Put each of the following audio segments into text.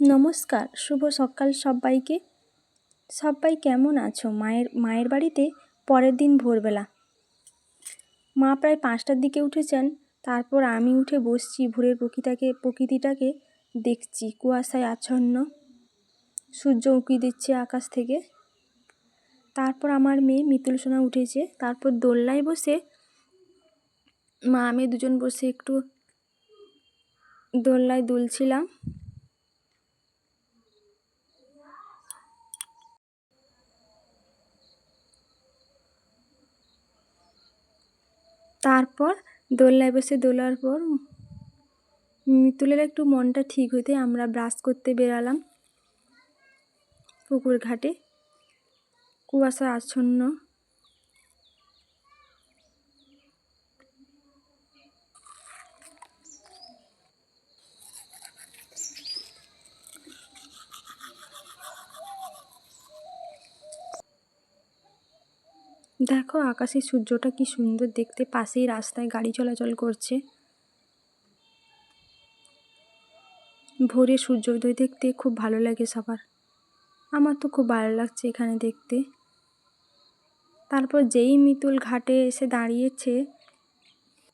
নমস্কার, শুভ সকাল সব্বাইকে সব্বাই কেমন আছো? মায়ের মায়ের বাড়িতে পরের দিন ভোরবেলা। মা প্রায় পাঁচটার দিকে উঠেছেন, তারপর আমি উঠে বসছি, ভোরের প্রকৃতাকে প্রকৃতিটাকে দেখছি, কুয়াশায় আচ্ছন্ন। সূর্য উঁকি দিচ্ছে আকাশ থেকে। তারপর আমার মেয়ে মিতুল সোনা উঠেছে, তারপর দোলনায় বসে মা, আমি দুজন বসে একটু দোলনায় দুলছিলাম। তারপর দোলনায় বসে দোলার পর মিতুলের একটু মনটা ঠিক হতে আমরা ব্রাশ করতে বেরালাম পুকুর ঘাটে। কুয়াশা আচ্ছন্ন দেখো আকাশে সূর্যটা কি সুন্দর দেখতে, পাশেই রাস্তায় গাড়ি চলাচল করছে। ভোরে সূর্যোদয় দেখতে খুব ভালো লাগে সবার। আমার তো খুব ভালো লাগছে এখানে দেখতে। তারপর যেই মিতুল ঘাটে এসে দাঁড়িয়েছে,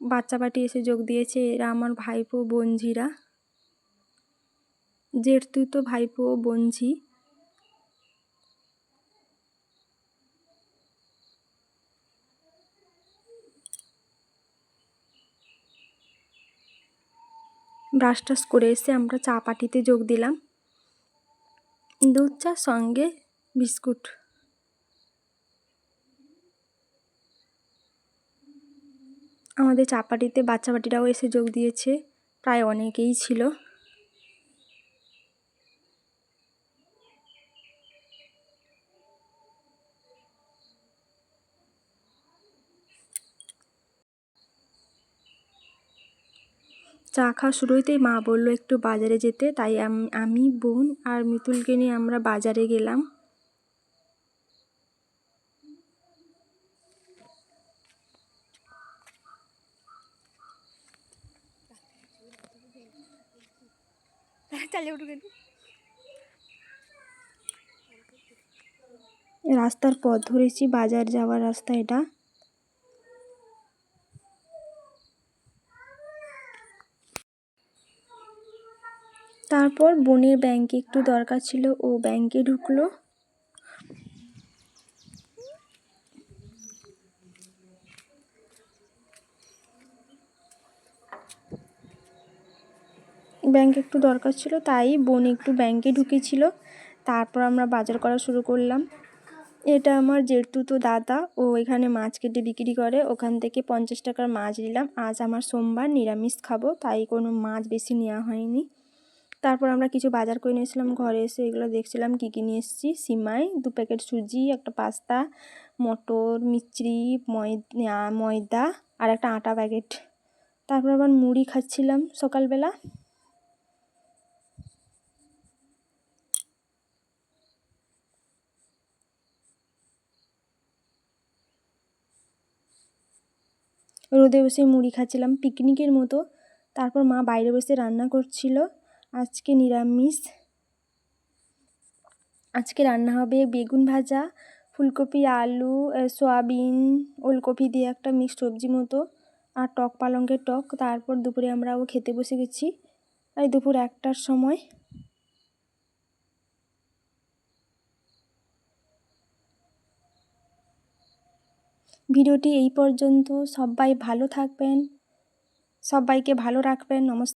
বাচ্চা বাটি এসে যোগ দিয়েছে, এরা আমার ভাইপো বঞ্জিরা জেঠ তুই তো ভাইপো বঞ্জি ব্রাশ টাশ করে এসে আমরা চা পাটিতে যোগ দিলাম। দুধ চা সঙ্গে বিস্কুট। আমাদের চা পাটিতে বাচ্চা বাটিরাও এসে যোগ দিয়েছে। প্রায় অনেকেই ছিল। চা খাওয়া শুরু হইতেই মা বলল একটু বাজারে যেতে। তাই আমি বোন আর মিতুলকে নিয়ে আমরা বাজারে গেলাম। রাস্তার পথ ধরেছি বাজার যাওয়ার রাস্তা এটা। তারপর বোনের ব্যাংকে একটু দরকার ছিল, ও ব্যাংকে ঢুকলো। ব্যাংকে একটু দরকার ছিল, তাই বোন একটু ব্যাংকে ঢুকেছিল। তারপর আমরা বাজার করা শুরু করলাম। এটা আমার জেঠতুতো দাদা, ও এখানে মাছ কেটে বিক্রি করে। ওখান থেকে পঞ্চাশ টাকার মাছ নিলাম। আজ আমার সোমবার, নিরামিষ খাব, তাই কোনো মাছ বেশি নেওয়া হয়নি। তারপর আমরা কিছু বাজার করে নিয়েছিলাম, ঘরে এসে এগুলো দেখছিলাম, কী কী নিয়ে এসেছি, সিমাই, দু প্যাকেট সুজি, একটা পাস্তা, মটর মিচড়ি ময়দা আর একটা আটা প্যাকেট। তারপর আবার মুড়ি খাচ্ছিলাম সকালবেলা। রোদে বসে মুড়ি খাচ্ছিলাম, পিকনিকের মতো। তারপর মা বাইরে বসে রান্না করছিল। আজকে নিরামিষ। আজকে রান্না হবে বেগুন ভাজা, ফুলকপি, আলু সয়াবিন, ওলকপি দিয়ে একটা মিক্সড সবজি মতো আর টক পালঙ্কের টক। তারপর দুপুরে আমরাও খেতে বসে গেছি। আর দুপুর একটার সময়। ভিডিওটি এই পর্যন্ত। সবাই ভালো থাকবেন। সবাইকে ভালো রাখবেন। নমস্কার।